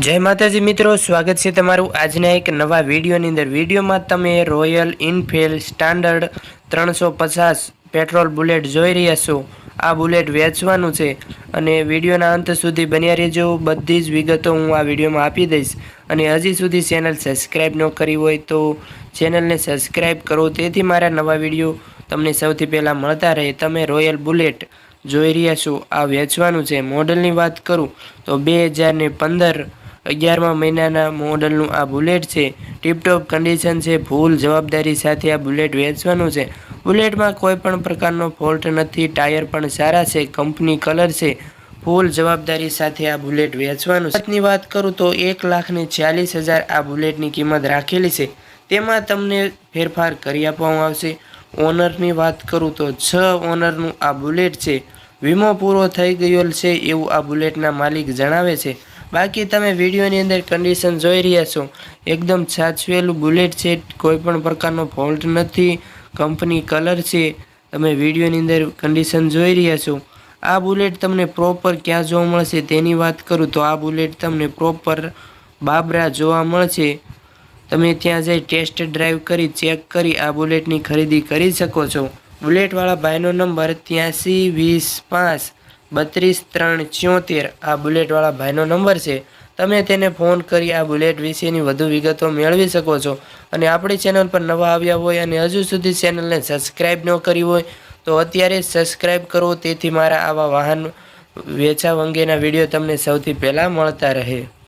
જય માતાજી મિત્રો, સ્વાગત છે તમારું આજના એક નવા વિડીયોની અંદર. વિડીયોમાં તમે રોયલ ઇનફિલ્ડ સ્ટાન્ડર્ડ ત્રણસો પચાસ પેટ્રોલ બુલેટ જોઈ રહ્યા છો. આ બુલેટ વેચવાનું છે અને વિડીયોના અંત સુધી બન્યા રહેજો. બધી જ વિગતો હું આ વિડીયોમાં આપી દઈશ. અને હજી સુધી ચેનલ સબસ્ક્રાઈબ ન કરી હોય તો ચેનલને સબસ્ક્રાઈબ કરો. તેથી મારા નવા વીડિયો તમને સૌથી પહેલાં મળતા રહે. તમે રોયલ બુલેટ જોઈ રહ્યા છો. આ વેચવાનું છે. મોડલની વાત કરું તો બે હજારને પંદર અગિયારમા મહિનાના મોડલનું આ બુલેટ છે. ટીપટોપ કન્ડિશન છે ફૂલ જવાબદારી સાથે આ બુલેટ વેચવાનું છે. બુલેટમાં કોઈ પણ પ્રકારનો ફોલ્ટ નથી, ટાયર પણ સારા છે, કંપની કલર છે. ફૂલ જવાબદારી સાથે આ બુલેટ વેચવાનું છે. વાત કરું તો એક લાખને છ્યાલીસ હજાર આ બુલેટની કિંમત રાખેલી છે. તેમાં તમને ફેરફાર કરી આપવામાં આવશે. ઓનરની વાત કરું તો છ ઓનરનું આ બુલેટ છે. વીમો પૂરો થઈ ગયો છે એવું આ બુલેટના માલિક જણાવે છે. બાકી તમે વિડીયોની અંદર કન્ડિશન જોઈ રહ્યા છો. એકદમ સાચવેલું બુલેટ છે. કોઈ પણ પ્રકારનો ફોલ્ટ નથી. કંપની કલર છે. તમે વિડીયોની અંદર કન્ડિશન જોઈ રહ્યા છો. આ બુલેટ તમને પ્રોપર ક્યાં જોવા મળશે તેની વાત કરું તો આ બુલેટ તમને પ્રોપર બાબરા જોવા મળશે. તમે ત્યાં જઈ ટેસ્ટ ડ્રાઈવ કરી ચેક કરી આ બુલેટની ખરીદી કરી શકો છો. બુલેટવાળા ભાઈનો નંબર ત્યાંસી વીસ પાંચ. બત્રીસ ત્રણ છ્યોતેર આ બુલેટવાળા ભાઈનો નંબર છે. તમે તેને ફોન કરી આ બુલેટ વિશેની વધુ વિગતો મેળવી શકો છો. અને આપણી ચેનલ પર નવા આવ્યા હોય અને હજુ સુધી ચેનલને સબસ્ક્રાઈબ ન કરી હોય, તો અત્યારે સબસ્ક્રાઈબ કરો. તેથી મારા આવા વાહન વેચાવ અંગેના વીડિયો તમને સૌથી પહેલાં મળતા રહે.